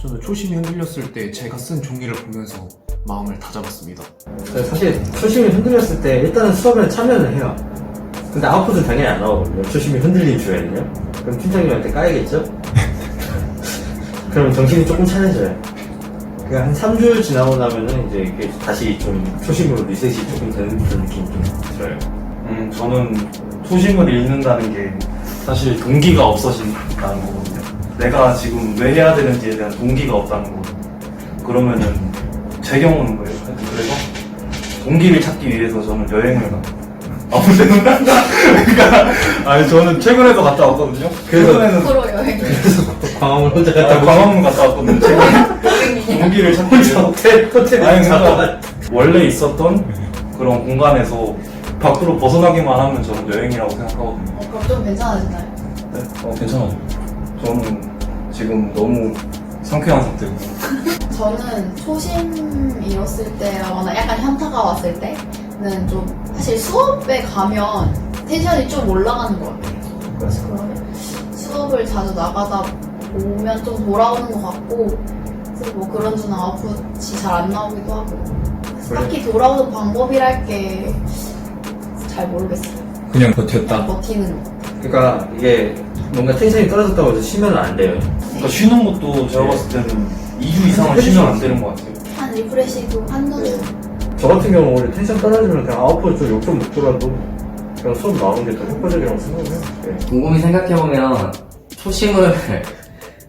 저는 초심이 흔들렸을 때 제가 쓴 종이를 보면서 마음을 다잡았습니다. 네, 사실 초심이 흔들렸을 때 일단은 수업에 참여는 해요. 근데 아웃풋은 당연히 안 나오거든요. 초심이 흔들린 주에는요. 그럼 팀장님한테 까야겠죠? 그럼 정신이 조금 차려져요. 그한 3주 지나고 나면은 이제 이게 다시 좀 초심으로 리셋이 조금 되는 그런 느낌이 좀 들어요. 음, 저는 초심을 잃는다는 게 사실 동기가 없어진다는 거거든요. 내가 지금 왜 해야 되는지에 대한 동기가 없다는 거거든요. 그러면은 제 경우는 그래요. 하여튼 그래서 동기를 찾기 위해서 저는 여행을 가. 아무 데는 그러니까 아니 저는 최근에도 갔다 왔거든요. 최근에는 프로 여행. 광화문 혼자 아, 갔다 광화문 갔다 왔거든요. 최근에 동기를 찾기 위해서 호텔, 호텔에 아니. 그러니까 원래 있었던 그런 공간에서 밖으로 벗어나기만 하면 저는 여행이라고 생각하거든요. 어, 그럼 좀 괜찮아지나요? 네? 어, 괜찮아요. 저는 지금 너무 상쾌한 상태고. 저는 초심 잃었을 때거나 약간 현타가 왔을 때는 좀 사실 수업에 가면 텐션이 좀 올라가는 것 같아요. 그래서 그러면 수업을 자주 나가다 보면 좀 돌아오는 것 같고 그래서 뭐 그런 주는 아웃풋이 잘 안 나오기도 하고 그래서 딱히 돌아오는 방법이랄 게 잘 모르겠어요. 그냥 버텼다. 버티는 거. 그러니까 이게 뭔가 텐션이 떨어졌다고 해서 쉬면 안 돼요. 그러니까 쉬는 것도 제가 봤을 때는 2주 이상은 쉬면 안 되는 것 같아요. 한 리프레시도 한두 주. 저 같은 경우 원래 텐션 떨어지면 그냥 아웃풋 좀 욕 좀 먹더라도 그냥 수업 나오는 게 더 효과적이라고 생각해요. 네. 곰곰이 생각해보면 초심을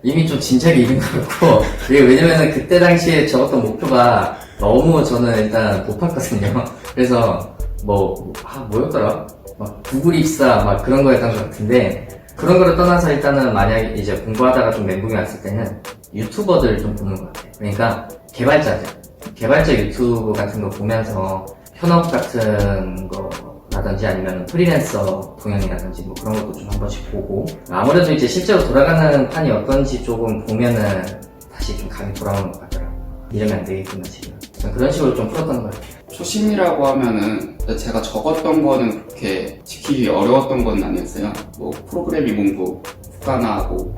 이미 좀 진작에 잃은 것 같고 이게 왜냐면은 그때 당시에 적었던 목표가 너무 저는 일단 높았거든요 그래서 뭐, 아, 뭐였더라? 막 구글 입사 막 그런 거였던 것 같은데 그런 거를 떠나서 일단은 만약에 이제 공부하다가 좀 멘붕이 왔을 때는 유튜버들을 좀 보는 것 같아요 그러니까 개발자들 개발자 유튜브 같은 거 보면서 현업 같은 거라든지 아니면 프리랜서 동영이라든지 뭐 그런 것도 좀 한 번씩 보고 아무래도 이제 실제로 돌아가는 판이 어떤지 조금 보면은 다시 좀 감이 돌아오는 것 같더라고요. 이러면 안 되겠구나 지금. 전 그런 식으로 좀 풀었던 것 같아요. 초심이라고 하면은 제가 적었던 거는 그렇게 지키기 어려웠던 건 아니었어요. 뭐 프로그래밍 공부 습관화하고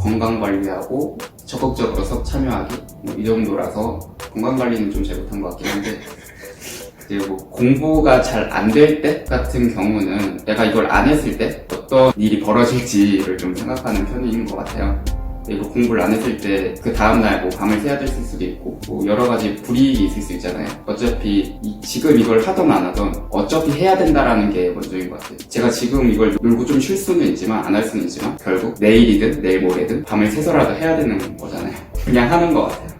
건강 관리하고 적극적으로 수업 참여하기 뭐 이 정도라서 건강 관리는 좀 잘못한 것 같긴 한데 그리고 공부가 잘 안 될 때 같은 경우는 내가 이걸 안 했을 때 어떤 일이 벌어질지를 좀 생각하는 편인 것 같아요. 그리고 공부를 안 했을 때 그 다음날 뭐 밤을 새야 됐을 수도 있고 뭐 여러 가지 불이익이 있을 수 있잖아요. 어차피 이- 지금 이걸 하던 안 하던 어차피 해야 된다라는 게 먼저인 것 같아요. 제가 지금 이걸 놀고 좀 쉴 수는 있지만 안 할 수는 있지만 결국 내일이든 내일 모레든 밤을 새서라도 해야 되는 거잖아요. 그냥 하는 것 같아요.